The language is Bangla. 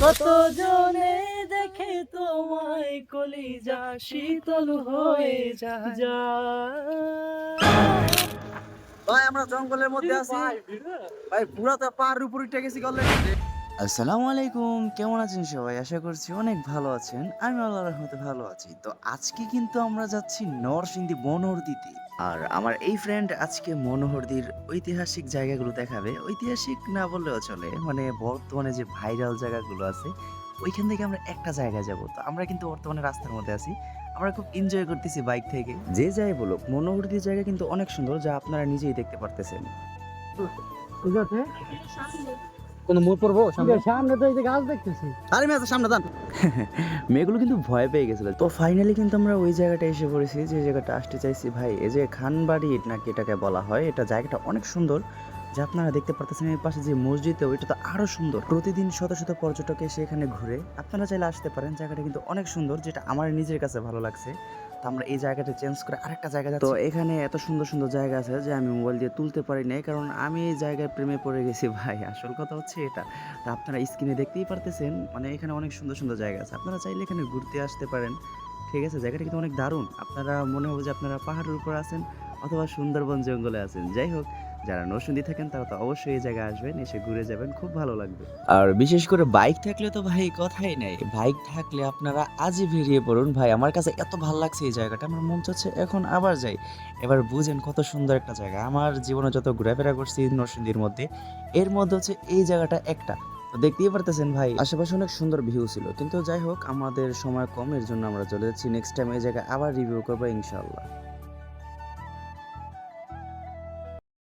কত জনে দেখে তোমায় কলিজা শীতল হয়ে যা ভাই আমরা জঙ্গলের মধ্যে আছি। ভাই পুরা তো পাহাড়ের উপর উঠে গেছি গল্লে আসসালামু আলাইকুম। কেমন আছেন সবাই? আশা করছি অনেক ভালো আছেন। আমি আল্লাহ রহমতে ভালো আছি। তো আজকে কিন্তু আমরা যাচ্ছি নরসিংদী বনহরদিতে। আর আমার এই ফ্রেন্ড আজকে মনোহরদির ঐতিহাসিক জায়গাগুলো দেখাবে। ঐতিহাসিক না বললেও চলে। মানে বর্তমানে যে ভাইরাল জায়গাগুলো আছে, ওইখান থেকে আমরা একটা জায়গায় যাব। তো আমরা কিন্তু বর্তমানে রাস্তার মধ্যে আছি। আমরা খুব এনজয় করতেছি বাইক থেকে। যে যাই বলুক, মনোহরদির জায়গা কিন্তু অনেক সুন্দর, যা আপনারা নিজেই দেখতে পারতেছেন। কোন মোড় পড়ব? সামনে? তো এই যে গাছ দেখতেছি। আরে মেয়ে সামনে দান মেয়েগুলো কিন্তু ভয় পেয়ে গেছিল। তো ফাইনালি কিন্তু আমরা ওই জায়গাটা এসে পড়েছি যে জায়গাটা আসতে চাইছি ভাই এই যে খানবাড়ি নাকি এটাকে বলা হয় এটা জায়গাটা অনেক সুন্দর। যা আপনারা দেখতে পারতেছেন এর পাশে যে মসজিদ ওইটা তো আরও সুন্দর। প্রতিদিন শত শত পর্যটক এসে এখানে ঘুরে আপনারা চাইলে আসতে পারেন। জায়গাটা কিন্তু অনেক সুন্দর যেটা আমার নিজের কাছে ভালো লাগছে। তো আমরা এই জায়গাটা চেঞ্জ করে আরেকটা জায়গা তো এখানে এত সুন্দর সুন্দর জায়গা আছে যে আমি মোবাইল দিয়ে তুলতে পারি নাই কারণ আমি এই জায়গায় প্রেমে পড়ে গেছি ভাই। আসল কথা হচ্ছে এটা। তো আপনারা স্ক্রিনে দেখতেই পারতেছেন মানে এখানে অনেক সুন্দর সুন্দর জায়গা আছে। আপনারা চাইলে এখানে ঘুরতে আসতে পারেন ঠিক আছে? জায়গাটা কিন্তু অনেক দারুণ। আপনারা মনে হবে যে আপনারা পাহাড়ের উপর আছেন অথবা সুন্দরবন জঙ্গলে আছেন। যাই হোক যারা নরসিংদী থাকেন, তারা তো অবশ্যই এই জায়গায় আসবেন, এসে ঘুরে যাবেন, খুব ভালো লাগবে। আর বিশেষ করে বাইক থাকলে তো ভাই কথাই নেই। বাইক থাকলে আপনারা আজই বেরিয়ে পড়ুন। ভাই, আমার কাছে এত ভালো লাগছে এই জায়গাটা, আমার মন চাচ্ছে এখন আবার যাই। এবার বুঝেন কত সুন্দর একটা জায়গা। আমার জীবনে যত ঘোরাফেরা করছি নরসিংদীর মধ্যে, এর মধ্যে হচ্ছে এই জায়গাটা একটা। দেখতেই পারতেছেন ভাই, আশেপাশে অনেক সুন্দর ভিউ ছিল। কিন্তু যাই হোক, আমাদের সময় কম, এর জন্য আমরা চলে যাচ্ছি। নেক্সট টাইম এই জায়গায় আবার রিভিউ করব ইনশাল্লাহ